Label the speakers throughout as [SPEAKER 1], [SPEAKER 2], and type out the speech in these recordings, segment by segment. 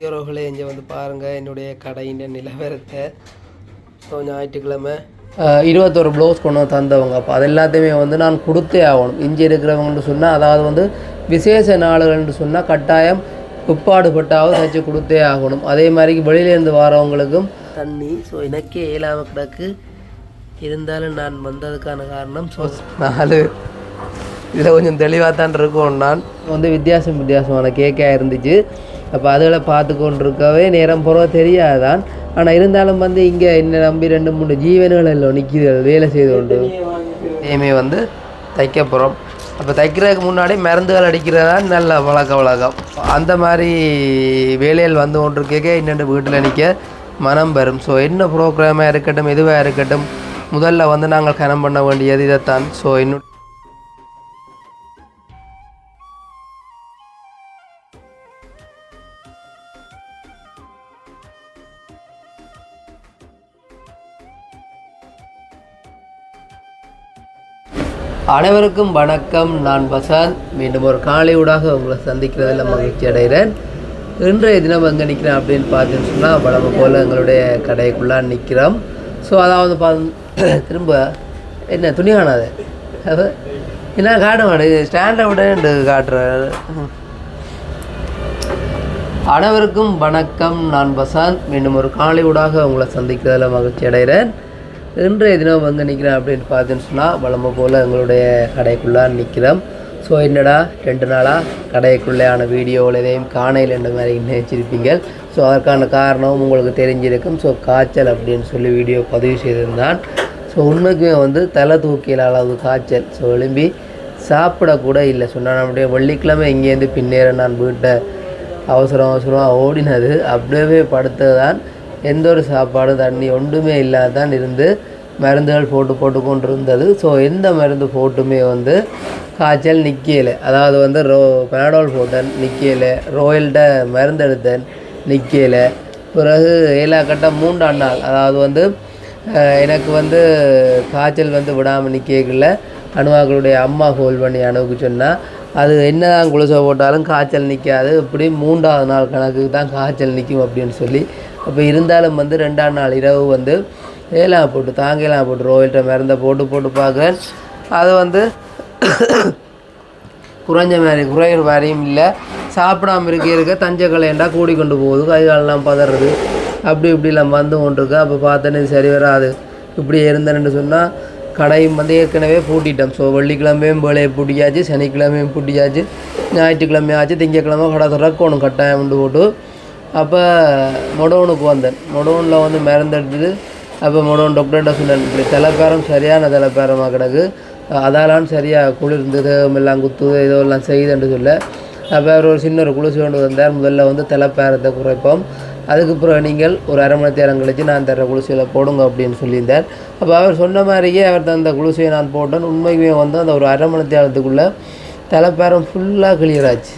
[SPEAKER 1] ஹீரோகளே இங்கே வந்து பாருங்கள் என்னுடைய கடையின் நிலவரத்தை. ஸோ ஞாயிற்றுக்கிழமை. இருபத்தொரு ப்ளவுஸ் கொண்டு வந்து தந்தவங்க. அப்போ அது எல்லாத்தையுமே வந்து நான் கொடுத்தே ஆகணும். இஞ்சி இருக்கிறவங்கன்னு சொன்னால் அதாவது வந்து விசேஷ நாளுகள்னு சொன்னால் கட்டாயம் பிற்பாடுபட்டாவது தைச்சு கொடுத்தே ஆகணும். அதே மாதிரி வெளியிலேருந்து வரவங்களுக்கும் தண்ணி. ஸோ எனக்கே இயலாமல் கிடக்கு. இருந்தாலும் நான் வந்ததுக்கான காரணம் ஸோ நாலு. இதில் கொஞ்சம் தெளிவாக தான் இருக்கும். நான் வந்து வித்தியாசம் வித்தியாசமான கேக்காக இருந்துச்சு. அப்போ அதுகளை பார்த்து கொண்டு இருக்கவே நேரம் போகிற தெரியாதான். ஆனால் இருந்தாலும் வந்து இங்கே என்ன நம்பி ரெண்டு மூணு ஜீவன்கள் எல்லாம் நிற்கிது வேலை செய்து கொண்டு. இனிமே வந்து தைக்க போகிறோம் அப்போ தைக்கிறதுக்கு முன்னாடி மருந்துகள் அடிக்கிறதா நல்ல வழக்க வழக்கம். அந்த மாதிரி வேலைகள் வந்து ஒன்று இருக்கே இன்னொன்று வீட்டில் நிற்க மனம் பெறும். ஸோ என்ன ப்ரோக்ராமாக இருக்கட்டும் எதுவாக இருக்கட்டும் முதல்ல வந்து நாங்கள் கனம் பண்ண வேண்டியது இதைத்தான். ஸோ இன்னும் அனைவருக்கும் வணக்கம். நான் பசாந்த் மீண்டும் ஒரு காலை ஊடாக உங்களை சந்திக்கிறதில் மகிழ்ச்சி அடைகிறேன். இன்றைய தினம் எங்கே நிற்கிறேன் அப்படின்னு பார்த்தீங்கன்னு சொன்னால் வழமை போல் எங்களுடைய கடைக்குள்ளே நிற்கிறோம் ஸோ அதாவது பார்த்து திரும்ப என்ன துணி காணாது? என்ன காட்ட மாட்டேங்குது ஸ்டாண்டை விட காட்டுறேன் அனைவருக்கும் வணக்கம். நான் பசாந்த் மீண்டும் ஒரு காலை ஊடாக உங்களை சந்திக்கிறதில் மகிழ்ச்சி அடைகிறேன். இன்றைய தினம் வந்து நிற்கிறேன் அப்படின்னு பார்த்தீங்கன்னு சொன்னால் வழமை போல் எங்களுடைய கடைக்குள்ளே நிற்கிறோம் ஸோ என்னடா ரெண்டு நாளாக கடைக்குள்ளேயான வீடியோவில் எதையும் காணையில் என்ற மாதிரி நினைச்சிருப்பீங்க. ஸோ அதற்கான காரணம் உங்களுக்கு தெரிஞ்சிருக்கும். ஸோ காய்ச்சல் அப்படின்னு சொல்லி வீடியோ பதிவு செய்திருந்தான். ஸோ உண்மைக்குமே வந்து தலை தூக்கியில் அளவு காய்ச்சல். ஸோ எழும்பி சாப்பிடக்கூட இல்லை. சொன்னால் நம்முடைய வெள்ளிக்கிழமை இங்கேருந்து பின்னேற நான் வீட்டை அவசரம் அவசரமாக ஓடினது. அப்படியே படுத்தது தான் எந்த ஒரு சாப்பாடு தண்ணி ஒன்றுமே இல்லாதான் இருந்து மருந்துகள் போட்டு போட்டு கொண்டு இருந்தது ஸோ எந்த மருந்து போட்டுமே வந்து காய்ச்சல் நிற்கலை அதாவது வந்து ரோ பெனாடோல் போட்டேன் நிற்கலை ரோயல்கிட்ட மருந்து எடுத்தேன் நிற்கலை பிறகு ஏழா கட்டம் மூன்றாம் நாள் அதாவது வந்து எனக்கு வந்து காய்ச்சல் வந்து விடாமல் நிற்கல அணுவாக்களுடைய அம்மா ஹோல் பண்ணி அணுவுக்கு சொன்னால் அது என்னதான் குளிசை போட்டாலும் காய்ச்சல் நிற்காது இப்படி மூன்றாவது நாள் கணக்குக்கு தான் காய்ச்சல் நிற்கும் அப்படின்னு சொல்லி அப்போ இருந்தாலும் வந்து ரெண்டாம் நாள் இரவு வந்து ஏலாம் போட்டு தாங்கலாம் போட்டு ரோயில்கிட்ட மருந்தை போட்டு போட்டு பார்க்குறேன். அது வந்து குறைஞ்ச மாதிரி குறையிற மாதிரியும் இல்லை. சாப்பிடாம இருக்க இருக்க தஞ்சை கலையண்டா கூடி கொண்டு போகுது. கை காலெல்லாம் பதறது. அப்படி இப்படிலாம் வந்து கொண்டு அப்போ பார்த்தேன்னு சரி வராது. இப்படி இருந்தேன்னு சொன்னால் கடையும் வந்து ஏற்கனவே பூட்டிட்டோம். ஸோ வெள்ளிக்கிழமையும் வேலையை பூட்டியாச்சு சனிக்கிழமையும் பூட்டியாச்சு ஞாயிற்றுக்கிழமையாச்சு திங்கக்கிழமை கடை திறக்கணும். கட்டாயம் உண்டு போட்டு. அப்போ மொடோனுக்கு வந்தேன். மொடோனில் வந்து மருந்தெடுத்துட்டு அப்போ மொடோன் டாக்டர்கிட்ட சொன்னேன் இப்படி தலைப்பேரம் சரியான தலைப்பேரமாக கிடக்கு. அதாலான்னு சரியாக குளிர்ந்தது எல்லாம் குத்துது ஏதோ எல்லாம் செய்யுதுன்னு சொல்ல. அப்போ அவர் ஒரு சின்ன ஒரு குளிர்ச்சி கொண்டு வந்தார். முதல்ல வந்து தலைப்பேரத்தை குறைப்போம். அதுக்கு பிறகு நீங்கள் ஒரு அரை மணி நேரம் கழித்து நான் தர குளிசையில் போடுங்க அப்படின்னு சொல்லியிருந்தார். அப்போ அவர் சொன்ன மாதிரியே அவர் தந்த குளிசையை நான் போட்டேன். உண்மைக்குமே வந்து அந்த ஒரு அரை மணி நேரத்துக்குள்ளே தலைப்பேரம் ஃபுல்லாக கிளியர் ஆச்சு.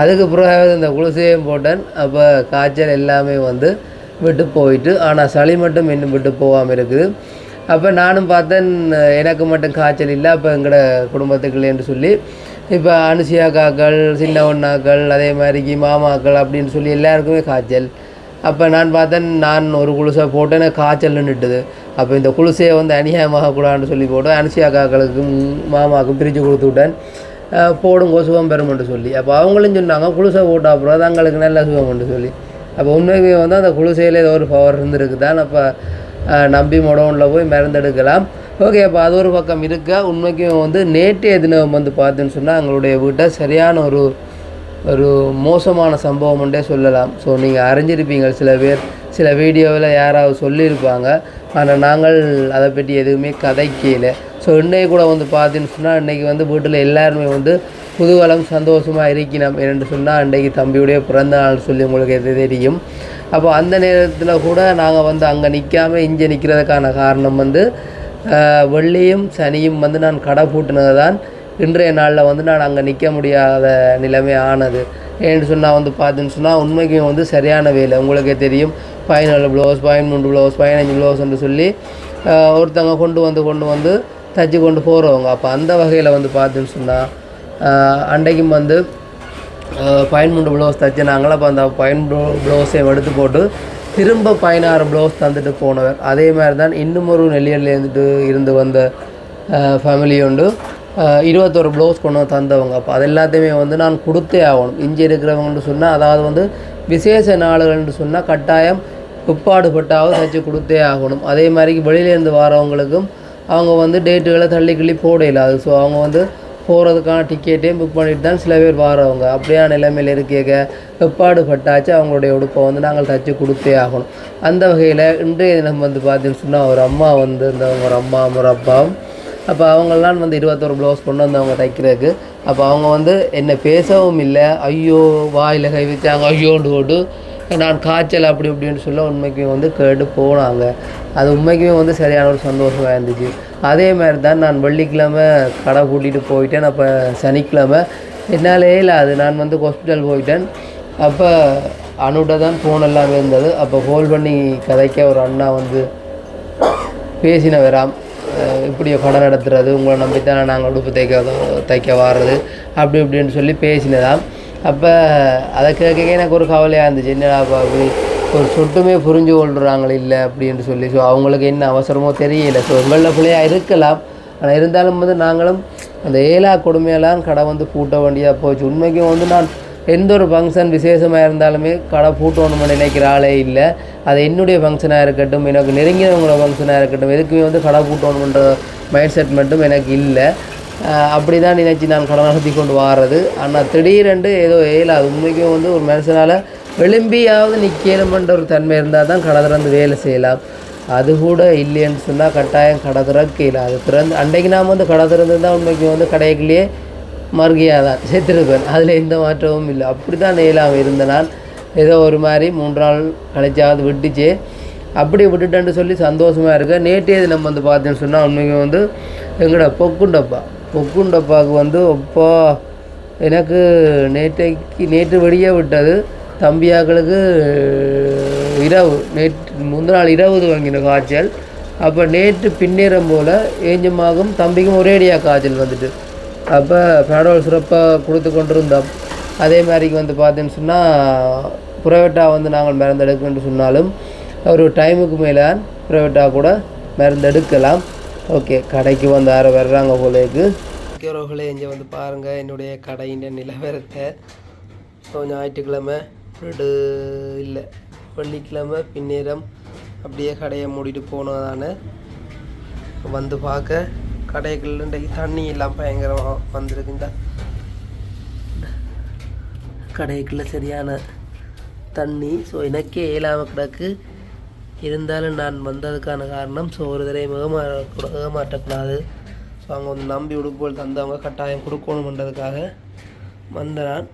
[SPEAKER 1] அதுக்கு பிறகு இந்த குளிசையும் போட்டேன். அப்போ காய்ச்சல் எல்லாமே வந்து விட்டு போயிட்டு ஆனால் சளி மட்டும் இன்னும் விட்டு போகாமல் இருக்குது. அப்போ நானும் பார்த்தேன் எனக்கு மட்டும் காய்ச்சல் இல்லை அப்போ எங்களோட குடும்பத்துக்கு இல்லைன்னு சொல்லி இப்போ அனுசியாக்காக்கள் சின்ன ஒண்ணாக்கள் அதே மாதிரிக்கு மாமாக்கள் அப்படின்னு சொல்லி எல்லாருக்குமே காய்ச்சல். அப்போ நான் பார்த்தேன் நான் ஒரு குளிசை போட்டு எனக்கு காய்ச்சல் நின்றுட்டுது அப்போ இந்த குளிசையை வந்து அநியாயமாக கூடாதுன்னு சொல்லி போட்டு அனுசியாக்காக்களுக்கும் மாமாவுக்கும் பிரித்து கொடுத்து விட்டேன். போடுங்கோ சுகம் பெறும்னு சொல்லி. அப்போ அவங்களும் சொன்னாங்க குழுசை போட்டா அப்புறம் அது அவங்களுக்கு நல்ல சுகம்னு சொல்லி. அப்போ உண்மைக்குமே வந்து அந்த குழுசையில் ஏதோ ஒரு பவர் இருந்திருக்கு தான் அப்போ நம்பி மொடவுனில் போய் மருந்தெடுக்கலாம் ஓகே அப்போ அது ஒரு பக்கம் இருக்க. உண்மைக்கும் வந்து நேற்றைய தினம் வந்து பார்த்தேன்னு சொன்னால் எங்களுடைய வீட்டை சரியான ஒரு ஒரு மோசமான சம்பவம் சொல்லலாம். ஸோ நீங்கள் அறிஞ்சிருப்பீங்க. சில பேர் சில வீடியோவில் யாராவது சொல்லியிருப்பாங்க. ஆனால் நாங்கள் அதை பற்றி எதுவுமே கதைக்கல ஸோ இன்றைக்கு கூட வந்து பார்த்தீங்கன்னு சொன்னால் இன்றைக்கி வந்து வீட்டில் எல்லாருமே வந்து புதுவலம் சந்தோஷமாக இருக்கணும் என்று சொன்னால் இன்றைக்கு தம்பியுடைய பிறந்த நாள் சொல்லி உங்களுக்கு எது தெரியும். அப்போ அந்த நேரத்தில் கூட நாங்கள் வந்து அங்கே நிற்காமல் இங்கே நிற்கிறதுக்கான காரணம் வந்து வெள்ளியும் சனியும் வந்து நான் கடை பூட்டினது தான் இன்றைய நாளில் வந்து நான் அங்கே நிற்க முடியாத நிலைமை ஆனது. ஏன்னு சொன்னால் வந்து பார்த்தீங்கன்னு சொன்னால் உண்மைக்கும் வந்து சரியான வேலை. உங்களுக்கே தெரியும். பதினாலு ப்ளவுஸ் பதிமூன்று ப்ளவுஸ் பதினஞ்சு ப்ளவுஸ்ன்னு சொல்லி ஒருத்தவங்க கொண்டு வந்து கொண்டு வந்து தச்சு கொண்டு போகிறவங்க அப்போ அந்த வகையில் வந்து பார்த்தீங்கன்னு சொன்னால் அன்றைக்கும் வந்து பதிமூன்று ப்ளவுஸ் தைச்சினாங்களோ. அப்போ அந்த பதிமூன்று ப்ளவுஸையும் எடுத்து போட்டு திரும்ப பதினாறு ப்ளவுஸ் தந்துட்டு போனவர். அதே மாதிரி தான் இன்னும் ஒரு நெல்லியல்ல இருந்துட்டு இருந்து வந்த ஃபேமிலி உண்டு. இருபத்தொரு ப்ளவுஸ் கொண்டு வந்து தந்தவங்க. அப்போ அது எல்லாத்தையுமே வந்து நான் கொடுத்தே ஆகணும். இஞ்சி இருக்கிறவங்கன்னு சொன்னால் அதாவது வந்து விசேஷ நாடுகள்னு சொன்னால் கட்டாயம் உப்பாடுபட்டாவது தைச்சு கொடுத்தே ஆகணும். அதே மாதிரி வெளியிலேருந்து வரவங்களுக்கும் அவங்க வந்து டேட்டுகளை தள்ளி கிள்ளி போட இல்லாது ஸோ அவங்க வந்து போகிறதுக்கான டிக்கெட்டையும் புக் பண்ணிட்டு தான் சில பேர் வரவங்க. அப்படியான நிலைமையில் இருக்கேங்க வெப்பாடு பட்டாச்சு அவங்களுடைய உடுப்பை வந்து நாங்கள் தச்சு கொடுத்தே ஆகணும். அந்த வகையில் இன்றைய தினம் வந்து பார்த்தீங்கன்னு சொன்னால் ஒரு அம்மா வந்து இந்த ஒரு அம்மா ஒரு அப்பாவும் அப்போ அவங்கெல்லாம் வந்து இருபத்தோரு ப்ளவுஸ் கொண்டு வந்தவங்க தைக்கிறதுக்கு. அப்போ அவங்க வந்து என்னை பேசவும் இல்லை. ஐயோ வாயில் கை வச்சாங்க ஐயோண்டு ஓட்டு நான் காய்ச்சல் அப்படி இப்படின்னு சொல்ல உண்மைக்குமே வந்து கேட்டு போனாங்க. அது உண்மைக்குமே வந்து சரியான ஒரு சந்தோஷமாக இருந்துச்சு. அதே மாதிரி தான் நான் வெள்ளிக்கிழமை கடை கூட்டிகிட்டு போயிட்டேன். அப்போ சனிக்கிழமை. என்னாலே இல்லை அது. நான் வந்து ஹாஸ்பிட்டல் போயிட்டேன். அப்போ அனுட்ட தான் ஃபோன் எல்லாமே இருந்தது. அப்போ ஃபோன் பண்ணி கதைக்க ஒரு அண்ணா வந்து பேசின இப்படியே அஹ் கடை நடத்துறது உங்களை நம்பித்தான் நாங்கள் உடுப்பு தைக்க தைக்க வாடுறது அப்படி இப்படின்னு சொல்லி பேசினதாம். அப்போ அதை கேட்க எனக்கு ஒரு கவலையாக இருந்துச்சு. என்னடா அப்படி ஒரு சொட்டுமே புரிஞ்சு கொள்றாங்களே இல்லை அப்படின்னு சொல்லி. ஸோ அவங்களுக்கு என்ன அவசரமோ தெரியல. ஸோ உங்களில் பிள்ளையாக இருக்கலாம். ஆனால் இருந்தாலும் வந்து நாங்களும் அந்த ஏலா கொடுமையெல்லாம் கடை வந்து பூட்ட வேண்டியதாக போச்சு. உண்மைக்கும் வந்து நான் எந்த ஒரு ஃபங்க்ஷன் விசேஷமாக இருந்தாலுமே கடை பூட்டணும்னு நினைக்கிற ஆளே இல்லை. அது என்னுடைய ஃபங்க்ஷனாக இருக்கட்டும் எனக்கு நெருங்கினவங்களோட ஃபங்க்ஷனாக இருக்கட்டும் எதுக்குமே வந்து கடை பூட்டணுன்ற மைண்ட் செட் மட்டும் எனக்கு இல்லை. அப்படி தான் நினச்சி நான் கடை நடத்தி கொண்டு வாடுறது ஆனால் திடீரென்று ஏதோ ஏலாது உண்மைக்கும் வந்து ஒரு மனுஷனால் விளிம்பியாவது நிற்கணுமன்ற ஒரு தன்மை இருந்தால் தான் கடை திறந்து வேலை செய்யலாம். அது கூட இல்லைன்னு சொன்னால் கட்டாயம் கடை திறக்கையில் அது திறந்து அன்றைக்கு நாம் வந்து கடை தான் உண்மைக்கு வந்து கடைக்குள்ளேயே மறுகையாக தான் செத்துருப்பேன். அதில் எந்த மாற்றமும் இல்லை. அப்படி தான் நேலாம் இருந்த நான் ஏதோ ஒரு மாதிரி மூன்று நாள் கழிச்சாவது விட்டுச்சு. அப்படி விட்டுட்டேன்னு சொல்லி சந்தோஷமாக இருக்கேன் நேற்றே இது தினம் வந்து பார்த்தேன்னு சொன்னால் உண்மைக்கு வந்து எங்கடா பொக்குண்டப்பா. பொக்குண்டப்பாவுக்கு வந்து அப்பா எனக்கு நேற்றைக்கு நேற்று வெளியே விட்டது. தம்பியாக்களுக்கு இரவு நேற்று முந்தின நாள் இரவு வாங்கின காய்ச்சல். அப்போ நேற்று பின்னேறம் போல் ஏஞ்சமாகவும் தம்பிக்கும் ஒரேடியாக காய்ச்சல் வந்துட்டு. அப்போ பேடோல் சிறப்பாக கொடுத்து கொண்டிருந்தோம். அதே மாதிரிக்கு வந்து பார்த்தேன்னு சொன்னால் ப்ரைவேட்டாக வந்து நாங்கள் மருந்து எடுக்கணும்னு சொன்னாலும் ஒரு டைமுக்கு மேலே ப்ரைவேட்டாக கூட மருந்து எடுக்கலாம். ஓகே கடைக்கு வந்து யாரோ வர்றாங்க போலேக்கு உறவுகளே இங்கே வந்து பாருங்கள் என்னுடைய கடையின் நிலவரத்தை. ஸோ ஞாயிற்றுக்கிழமை ரெண்டு இல்லை வெள்ளிக்கிழமை பின்னேரம் அப்படியே கடையை மூடிட்டு போனதான வந்து பார்க்க. கடைகள் இன்றைக்கு தண்ணி எல்லாம் பயங்கரமாக வந்திருக்குண்டா கடைக்குள்ள சரியான தண்ணி. ஸோ எனக்கே இயலாமல் கிடக்கு. இருந்தாலும் நான் வந்ததுக்கான காரணம் ஸோ ஒரு தடவை ஏமா ஏமாற்றக்கூடாது ஸோ அவங்க வந்து நம்பி உடுப்போல் தந்தவங்க கட்டாயம் கொடுக்கணுன்றதுக்காக வந்த நான்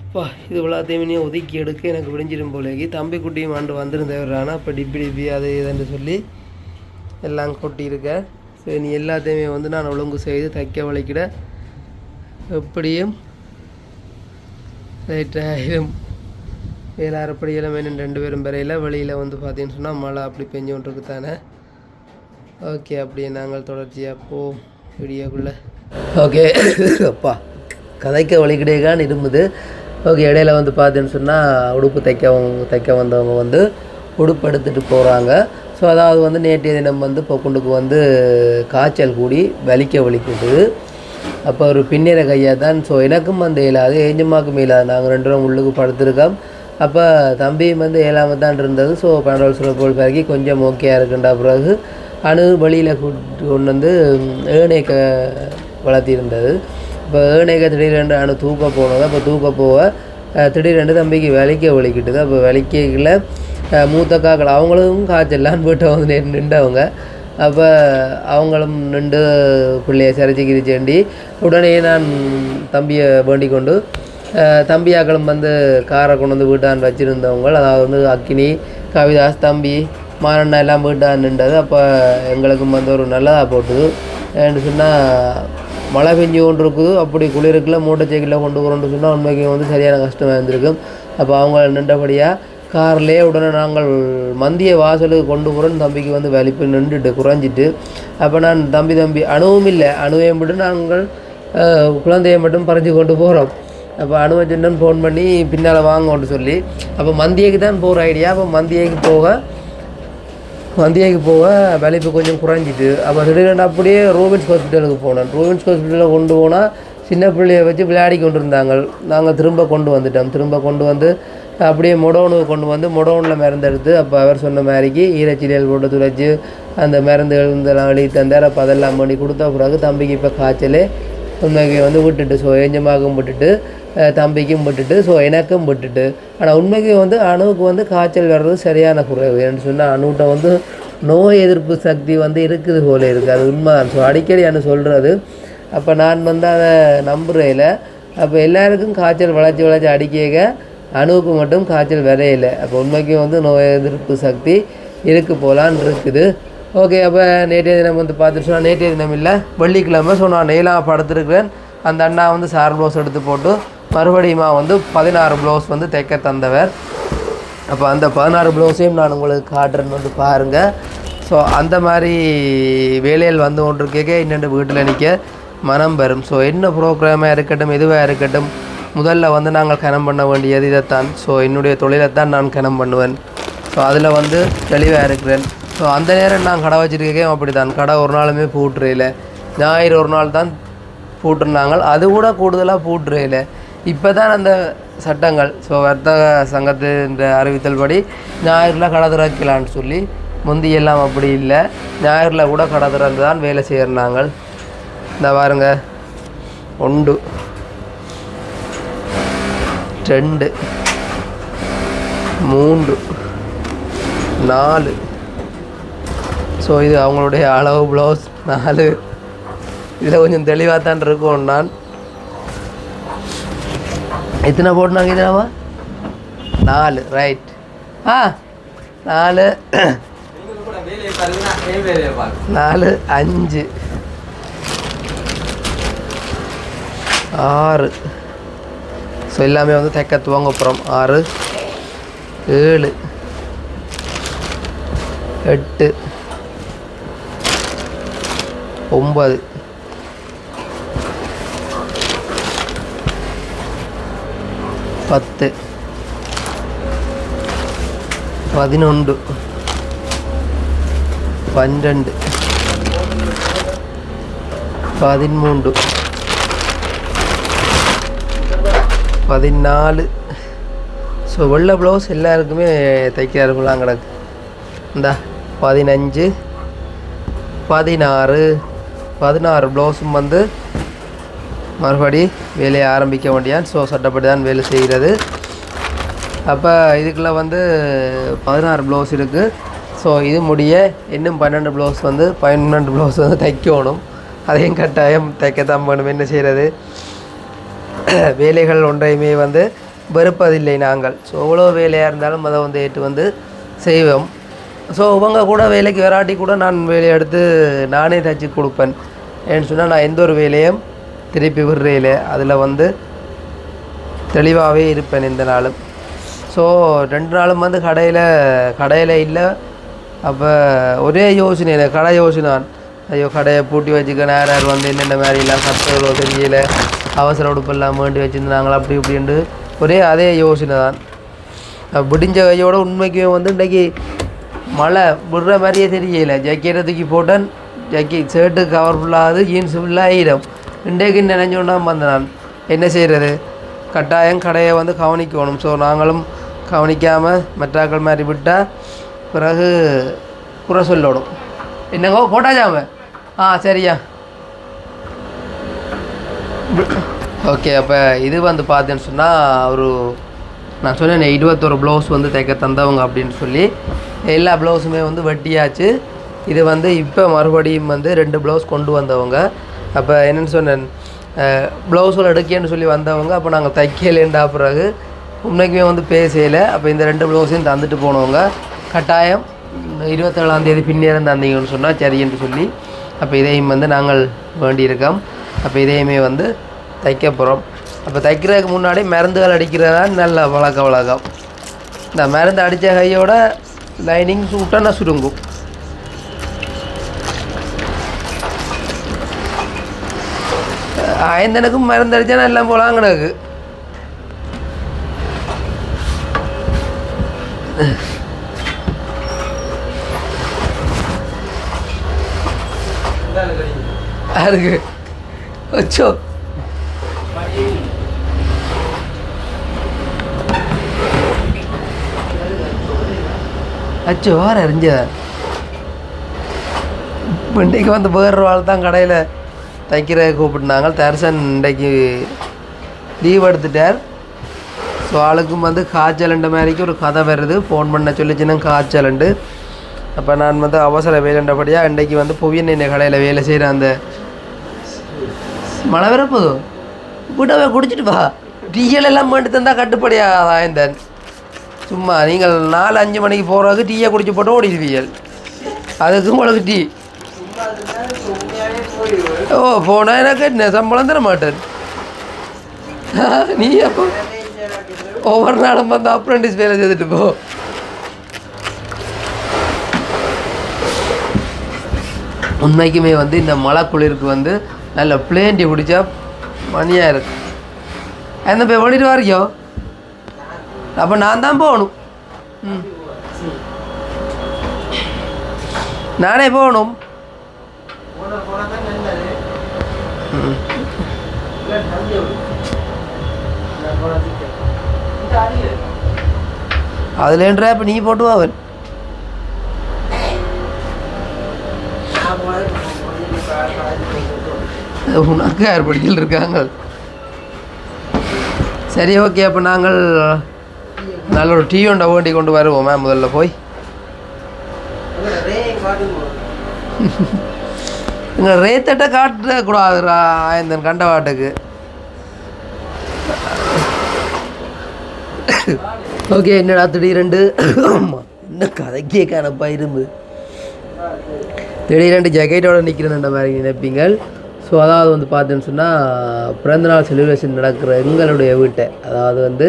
[SPEAKER 1] அப்பா இது எல்லாத்தையுமே நீ ஒதுக்கி எடுக்க எனக்கு விடிஞ்சிடும் போலேக்கு. தம்பி குட்டியும் ஆண்டு வந்திருந்தவரானா அப்போ டிப்பி டிப்பி அது இதுன்னு சொல்லி எல்லாம் கொட்டியிருக்க. நீ எல்லாத்தையுமே வந்து நான் ஒழுங்கு செய்து தைக்க வளைக்கிட எப்படியும் ரைட்டாயிரும் வேளாரப்படி இளமையின் ரெண்டு பேரும் வரையில் வெளியில் வந்து பார்த்தீங்கன்னு சொன்னால் மழை அப்படி பெஞ்சு தானே? ஓகே அப்படியே நாங்கள் தொடர்ச்சியாக போ வீடியோக்குள்ளே. ஓகே அப்பா கதைக்க வழிகிடையகான் இருந்தது. ஓகே இடையில வந்து பார்த்தீங்கன்னு சொன்னால் உடுப்பு தைக்க தைக்க வந்தவங்க வந்து உடுப்பு எடுத்துகிட்டு போகிறாங்க ஸோ அதாவது வந்து நேற்றைய தினம் வந்து பொக்குண்டுக்கு வந்து காய்ச்சல் கூடி வலிக்க வலிக்குது. அப்போ ஒரு பின்னிற கையாக தான் ஸோ எனக்கும் வந்து இயலாது ஏஞ்சம்மாக்கும் இயலாது நாங்கள் ரெண்டு பேரும் உள்ளுக்கு படுத்திருக்கோம். அப்போ தம்பியும் வந்து இயலாமல் தான் இருந்தது. ஸோ பன்னெண்டு சொல்ல போல் பிறகு கொஞ்சம் ஓகேயாக இருக்குன்ற பிறகு அணு வழியில் கூட்டு கொண்டு வந்து ஏனைக்க வளர்த்திருந்தது இப்போ ஏனைக்க திடீரென்று அணு தூக்க போனது. அப்போ தூக்க போக திடீரென்று தம்பிக்கு விலைக்க ஒழிக்கிட்டுது அப்போ விலைக்கல மூத்தக்காக்கள் அவங்களும் காய்ச்சல்லாம் போட்டு வந்து நின்றவங்க. அப்போ அவங்களும் நின்று பிள்ளைய சிறச்சி கிரிச்சேண்டி உடனே நான் தம்பியை வேண்டிக் கொண்டு தம்பியாக்களும் வந்து காரை கொண்டு வந்து வீட்டான் வச்சுருந்தவங்க. அதாவது வந்து அக்கினி கவிதாஸ் தம்பி மாரண்ணா எல்லாம் வீட்டான் நின்றது. அப்போ எங்களுக்கும் வந்து ஒரு நல்லதாக போட்டுது. ஏன்னு சொன்னால் மழை பெஞ்சு கொண்டு இருக்குது அப்படி குளிருக்குள்ள மூட்டை சைக்கிளில் கொண்டு போகிறோன்னு சொன்னால் உண்மைக்கு வந்து சரியான கஷ்டமாக இருந்திருக்கும். அப்போ அவங்க நின்றபடியாக கார்லேயே உடனே நாங்கள் மந்திய வாசலுக்கு கொண்டு போகிறோன்னு தம்பிக்கு வந்து வலிப்பு நின்றுட்டு குறைஞ்சிட்டு. அப்போ நான் தம்பி தம்பி அணுவும் இல்லை. அணுவையும் மட்டும் நாங்கள் குழந்தையை மட்டும் பறிஞ்சு கொண்டு போகிறோம் அப்போ அனுவஜன் ஃபோன் பண்ணி பின்னால் வாங்கன்னு சொல்லி. அப்போ மந்தியைக்கு தான் போகிற ஐடியா அப்போ மந்தியைக்கு போக மந்தியைக்கு போக வலிப்பு கொஞ்சம் குறைஞ்சிட்டு. அப்போ திடீர்னு அப்படியே ரோபின்ஸ் ஹாஸ்பிட்டலுக்கு போனேன். ரோபின்ஸ் ஹாஸ்பிட்டலில் கொண்டு போனால் சின்ன பிள்ளைய வச்சு விளையாடி கொண்டு இருந்தாங்க நாங்கள் திரும்ப கொண்டு வந்துட்டோம். திரும்ப கொண்டு வந்து அப்படியே மொடோனுக்கு கொண்டு வந்து மொடோனில் மருந்து எடுத்து அப்போ அவர் சொன்ன மாதிரிக்கு ஈரச்சிலியல் போட்டு துளைச்சி அந்த மருந்துகள் இதெல்லாம் வெளியே தந்தார் அப்போ அதெல்லாம் பண்ணி கொடுத்த பிறகு தம்பிக்கு இப்போ காய்ச்சல். உண்மைக்கு வந்து விட்டுட்டு ஸோ ஏஞ்சமாகவும் விட்டுட்டு தம்பிக்கும் விட்டுட்டு ஸோ எனக்கும் விட்டுட்டு. ஆனால் உண்மைக்கு வந்து அணுவுக்கு வந்து காய்ச்சல் வர்றது சரியான குறைவு. என்று சொன்னால் அணுகிட்ட வந்து நோய் எதிர்ப்பு சக்தி வந்து இருக்குது போல இருக்குது அது உண்மை ஸோ அடிக்கடி அனு சொல்கிறது அப்போ நான் வந்து அதை நம்புறையில் அப்போ எல்லாருக்கும் காய்ச்சல் வளர்ச்சி வளர்ச்சி அடிக்க அணுவுக்கு மட்டும் காய்ச்சல் வரையில. அப்போ உண்மைக்கும் வந்து நோய் எதிர்ப்பு சக்தி இருக்கு போலான்னு இருக்குது. ஓகே அப்போ நேற்றைய தினம் வந்து பார்த்துட்டு சொன்னால் நேற்றைய தினம் இல்லை வெள்ளிக்கிழமை ஸோ நான் நெய்லாம் படுத்துருக்கிறேன். அந்த அண்ணா வந்து சார் ப்ளவுஸ் எடுத்து போட்டு மறுபடியுமா வந்து பதினாறு ப்ளவுஸ் வந்து தைக்க தந்தவர். அப்போ அந்த பதினாறு ப்ளவுஸையும் நான் உங்களுக்கு காட்டுறேன்னு வந்து பாருங்கள் ஸோ அந்த மாதிரி வேலையில் வந்து ஒன்று கேட்க இன்னொன்று வீட்டில் நிற்க மனம் வரும் ஸோ என்ன ப்ரோக்ராமாக இருக்கட்டும் எதுவாக இருக்கட்டும் முதல்ல வந்து நாங்கள் கனம் பண்ண வேண்டியது இதைத்தான். ஸோ என்னுடைய தொழிலை தான் நான் கனம் பண்ணுவேன். ஸோ அதில் வந்து தெளிவாக இருக்கிறேன். ஸோ அந்த நேரம் நான் கடை வச்சுருக்கேன். அப்படி தான் கடை ஒரு நாளுமே பூட்டுறையில் ஞாயிறு ஒரு நாள் தான் பூட்டிருந்தாங்க அது கூட கூடுதலாக பூட்டுறையில் இப்போ தான் அந்த சட்டங்கள் ஸோ வர்த்தக சங்கத்தின் அறிவித்தல் படி ஞாயிறில் கடை திறக்கலான்னு சொல்லி முந்தியெல்லாம் அப்படி இல்லை. ஞாயிறில் கூட கடை திறந்து தான் வேலை செய்கிறாங்க இந்த பாருங்க. உண்டு. ரெண்டு மூன்று நாலு. ஸோ இது அவங்களுடைய அளவு ப்ளவுஸ் நாலு. இதில் கொஞ்சம் தெளிவாக தான் இருக்கும் நான். எத்தனை போட்டுனாங்க இதனாவா நாலு ரைட் ஆ நாலு. நாலு அஞ்சு. ஆறு. ஸோ எல்லாமே வந்து தைக்க துவங்க போகிறோம் ஆறு ஏழு எட்டு ஒன்பது பத்து பதினொன்று பன்னெண்டு பதிமூன்று பதினாலு. ஸோ வெள்ளை ப்ளவுஸ் எல்லாருக்குமே தைக்கிறாருங்களாம் கிடக்கு இந்தா பதினஞ்சு பதினாறு பதினாறு ப்ளவுஸும் வந்து மறுபடி வேலையை ஆரம்பிக்க வேண்டியான் ஸோ சட்டப்படி தான் வேலை செய்கிறது. அப்போ இதுக்குள்ளே வந்து பதினாறு ப்ளவுஸ் இருக்குது ஸோ இது முடிய இன்னும் பன்னெண்டு ப்ளவுஸ் வந்து பன்னெண்டு ப்ளவுஸ் வந்து தைக்கணும். அதையும் கட்டாயம் தைக்கத்தான் பண்ணணும் என்ன செய்கிறது வேலைகள் ஒன்றையுமே வந்து வெறுப்பதில்லை நாங்கள். ஸோ எவ்வளோ வேலையாக இருந்தாலும் அதை வந்து ஏற்று வந்து செய்வோம். ஸோ இவங்க கூட வேலைக்கு வராட்டி கூட நான் வேலையை எடுத்து நானே தைச்சி கொடுப்பேன். ஏன்னு சொன்னால் நான் எந்த ஒரு வேலையும் திருப்பி விடுறேன் அதில் வந்து தெளிவாகவே இருப்பேன் இந்த நாளும். ஸோ ரெண்டு நாளும் வந்து கடையில் கடையில் இல்லை. அப்போ ஒரே யோசனை கடை யோசனை ஐயோ கடையை பூட்டி வச்சுக்க நேரம் வந்து என்னென்ன மாதிரிலாம் சட்டங்களோ தெரியல. அவசர உடுப்பெல்லாம் வேண்டி வச்சுருந்தாங்களா? அப்படி இப்படின்ட்டு ஒரே அதே யோசனை தான். பிடிஞ்ச விடிஞ்ச கையோட உண்மைக்குமே வந்து இன்றைக்கி மழை விடுற மாதிரியே தெரியல. ஜக்கெட்டை தூக்கி போட்டேன். ஜக்கி ஷர்ட்டு கவர் ஃபுல்லாகுது ஜீன்ஸ் ஃபுல்லாக ஈரம் இன்றைக்கு நினைஞ்சோன்னா வந்தேன் நான். என்ன செய்கிறது கட்டாயம் கடையை வந்து கவனிக்கணும். ஸோ நாங்களும் கவனிக்காமல் மற்றாக்கள் மாதிரி விட்டால் பிறகு குறை சொல்லணும். என்னங்கோ போட்டாச்சாம? ஆ சரியா. ஓகே அப்போ இது வந்து பார்த்தேன்னு சொன்னால் ஒரு நான் சொன்னேன் இருபத்தொரு ப்ளவுஸ் வந்து தைக்க தந்தவங்க அப்படின்னு சொல்லி எல்லா ப்ளவுஸுமே வந்து வெட்டியாச்சு. இது வந்து இப்போ மறுபடியும் வந்து ரெண்டு ப்ளவுஸ் கொண்டு வந்தவங்க. அப்போ என்னென்னு சொன்னேன் ப்ளவுஸில் எடுக்கேன்னு சொல்லி வந்தவங்க அப்போ நாங்கள் தைக்கலேண்டா பிறகு உண்மைக்குமே வந்து பேசல. அப்போ இந்த ரெண்டு ப்ளவுஸையும் தந்துட்டு போனவங்க கட்டாயம் இருபத்தேழாம் தேதி பின்னேரம் தந்தீங்கன்னு சொன்னால் சரின்னு சொல்லி அப்போ இதையும் வந்து நாங்கள் வேண்டியிருக்கோம். அப்போ இதையுமே வந்து தைக்க போகிறோம் அப்போ தைக்கிறதுக்கு முன்னாடி மருந்துகள் அடிக்கிறதான் நல்ல வழக்க வழக்கம். இந்த மருந்து அடித்த கையோட லைனிங் சூட்டாக சுருங்கும். ஆயந்தனுக்கும் மருந்து அடித்தா எல்லாம் போகலாம் கிடக்கு. அதுக்கு அச்சோ. அச்சோ வார அறிஞ்ச இன்றைக்கு வந்து வேறு ஆள் தான் கடையில் தைக்கிற கூப்பிட்டுனாங்க. தரிசன் இன்றைக்கு லீவ் எடுத்துட்டார். ஸோ ஆளுக்கும் வந்து காய்ச்சலுண்ட மாதிரிக்கு ஒரு கதை வருது. ஃபோன் பண்ண சொல்லிச்சுன்னா காய்ச்சலுண்டு. அப்போ நான் வந்து அவசர வேலைன்றபடியாக இன்றைக்கு வந்து புவியன் என்ன கடையில் வேலை செய்கிற அந்த மழை வரப்போதோ விடவே குடிச்சிட்டு வா. டீயல் எல்லாம் மட்டும் தந்தால் கட்டுப்படியாதா இந்த சும்மா நீங்கள் நாலு அஞ்சு மணிக்கு போகிறதுக்கு டீயை குடிச்சு போட்டு ஓடிடுவீர்கள். அதுக்கு உங்களுக்கு டீ. ஓ போனால் எனக்கு என்ன? சம்பளம் தர மாட்டேன். நீ அப்போ ஒவ்வொரு நாளும் வந்து அப்ரண்டிஸ் வேலை செய்துட்டு போ. உண்மைக்குமே வந்து இந்த மழை குளிருக்கு வந்து நல்ல பிளேன் டீ குடித்தா மணியாக இருக்கும் என்ன போய் ஓடிட்டு வாரியோ அப்போ நான் தான் போகணும் ம் நானே போகணும் ம். அதுலேன்றா இப்போ நீ போட்டு வா அவன் உனக்கு யார் இருக்காங்க? சரி ஓகே அப்போ நாங்கள் நல்ல ஒரு டீ ஒன்றை ஓண்டி கொண்டு வருவோமே முதல்ல போய். இங்கே ரேத்தட்ட காட்டக்கூடாதுடா இந்த கண்டவாட்டுக்கு ஓகே என்னடா திடீரெண்டு என்ன கதைக்கே காணப்பா இரும்பு. திடீரெண்டு ஜக்கெட்டோட நிற்கிறேன் மாதிரி நினைப்பீங்கள். ஸோ அதாவது வந்து பார்த்தேன்னு சொன்னால் பிறந்தநாள் செலிப்ரேஷன் நடக்கிற எங்களுடைய வீட்டை. அதாவது வந்து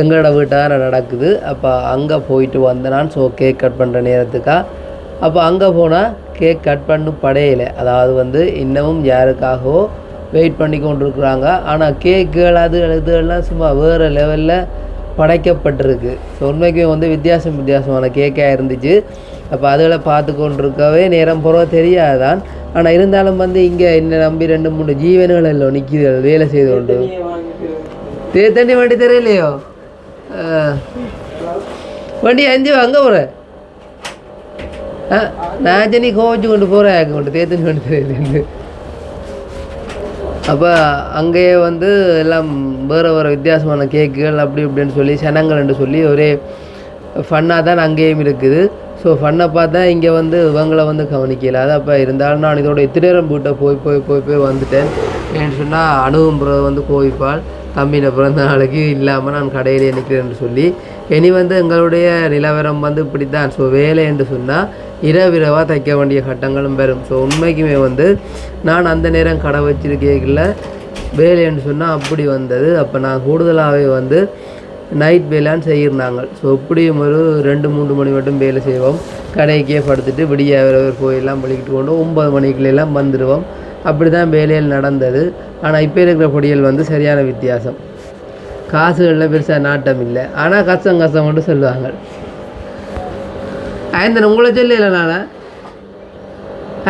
[SPEAKER 1] எங்களோட வீட்டாக நடக்குது. அப்போ அங்கே போயிட்டு வந்தேனான் நான் ஸோ கேக் கட் பண்ணுற நேரத்துக்காக அப்போ அங்கே போனால் கேக் கட் பண்ணும் படையில. அதாவது வந்து இன்னமும் யாருக்காகவோ வெயிட் பண்ணி கொண்டிருக்குறாங்க ஆனால் கேக்குகள் அது இதுலாம் சும்மா வேறு லெவலில் படைக்கப்பட்டிருக்கு. ஸோ உண்மைக்குமே வந்து வித்தியாசம் வித்தியாசமான கேக்காக இருந்துச்சு. அப்போ அதில் பார்த்து கொண்டிருக்கவே நேரம் போகிற தெரியாதான் ஆனால் இருந்தாலும் வந்து இங்கே என்ன நம்பி ரெண்டு மூணு ஜீவன்கள் எல்லாம் நிற்கிது வேலை செய்து கொண்டு. தேத்தண்ணி வண்டி தெரியலையோ. வண்டி அஞ்சு அங்கே போகிற ஆ நான் ஜனி கோவச்சு கொண்டு போகிறேன் கொண்டு தேத்தண்ணி வண்டி தெரியல அப்போ அங்கேயே வந்து எல்லாம் வேறு வேறு வித்தியாசமான கேக்குகள் அப்படி இப்படின்னு சொல்லி சனங்கள்னு சொல்லி ஒரே ஃபன்னாக தான் அங்கேயும் இருக்குது. ஸோ ஃபன்னை பார்த்தா இங்கே வந்து இவங்களை வந்து கவனிக்கல. அது அப்போ இருந்தாலும் நான் இதோட எத்தனை நேரம் வீட்டை போய் போய் போய் போய் வந்துட்டேன். ஏன்னு சொன்னால் அணுகும் வந்து கோவிப்பாள். தம்பின பிறந்த நாளைக்கு இல்லாமல் நான் கடையிலே நிற்கிறேன்னு சொல்லி இனி வந்து எங்களுடைய நிலவரம் வந்து இப்படி தான் ஸோ வேலை என்று சொன்னால் இரவிரவாக தைக்க வேண்டிய கட்டங்களும் வரும் ஸோ உண்மைக்குமே வந்து நான் அந்த நேரம் கடை வச்சிருக்கேக்கில் வேலைன்னு சொன்னால் அப்படி வந்தது. அப்போ நான் கூடுதலாகவே வந்து நைட் வேலான்னு செய்யிருந்தாங்க. ஸோ இப்படியும் ஒரு ரெண்டு மூணு மணி மட்டும் வேலை செய்வோம். கடைக்கே படுத்துட்டு விடிய கோயிலெலாம் பழிக்கிட்டு கொண்டு ஒன்பது மணிக்குள்ளெல்லாம் வந்துடுவோம். அப்படி தான் வேலையில் நடந்தது. ஆனால் இப்போ இருக்கிற பொடியல் வந்து சரியான வித்தியாசம். காசுகளில் பெருசாக நாட்டம் இல்லை. ஆனால் கஷ்டம் கஷ்டம் மட்டும் சொல்லுவாங்க. ஆயந்தன் உங்களை சொல்லல நான்?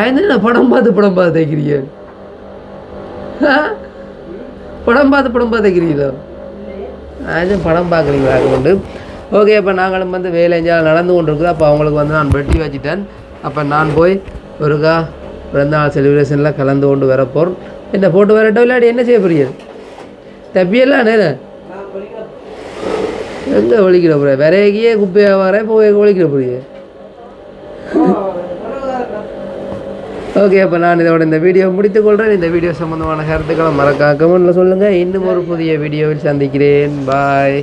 [SPEAKER 1] ஐந்தன் படம் பார்த்து படம் பார்த்து தைக்கிறீங்க? படம் பார்த்து படம் பார்த்து தைக்கிறீங்களோ? ஆச்சும் படம் பார்க்குறீங்களா? கொண்டு ஓகே இப்போ நாங்களும் வந்து வேலை எஞ்சாலும் நடந்து கொண்டு இருக்குது அப்போ அவங்களுக்கு வந்து நான் வெட்டி வச்சுட்டேன். அப்போ நான் போய் ஒருக்கா பிறந்தநாள் செலிப்ரேஷனில் கலந்து கொண்டு வரப்போகிறோம் என்ன போட்டு வரட்டும் விளையாடி என்ன செய்ய போறீங்க? தப்பியெல்லாம் நேரம் எங்கே ஒழிக்கிற புரிய விரைக்கியே குப்பையாக வர போய் ஒழிக்கிற போறீங்க? ஓகே அப்போ நான் இதோட இந்த வீடியோ முடித்துக்கொள்கிறேன் இந்த வீடியோ சம்மந்தமான கருத்துக்களை மறக்காம கமெண்ட்டில் சொல்லுங்கள் இன்னும் ஒரு புதிய வீடியோவில் சந்திக்கிறேன். பாய்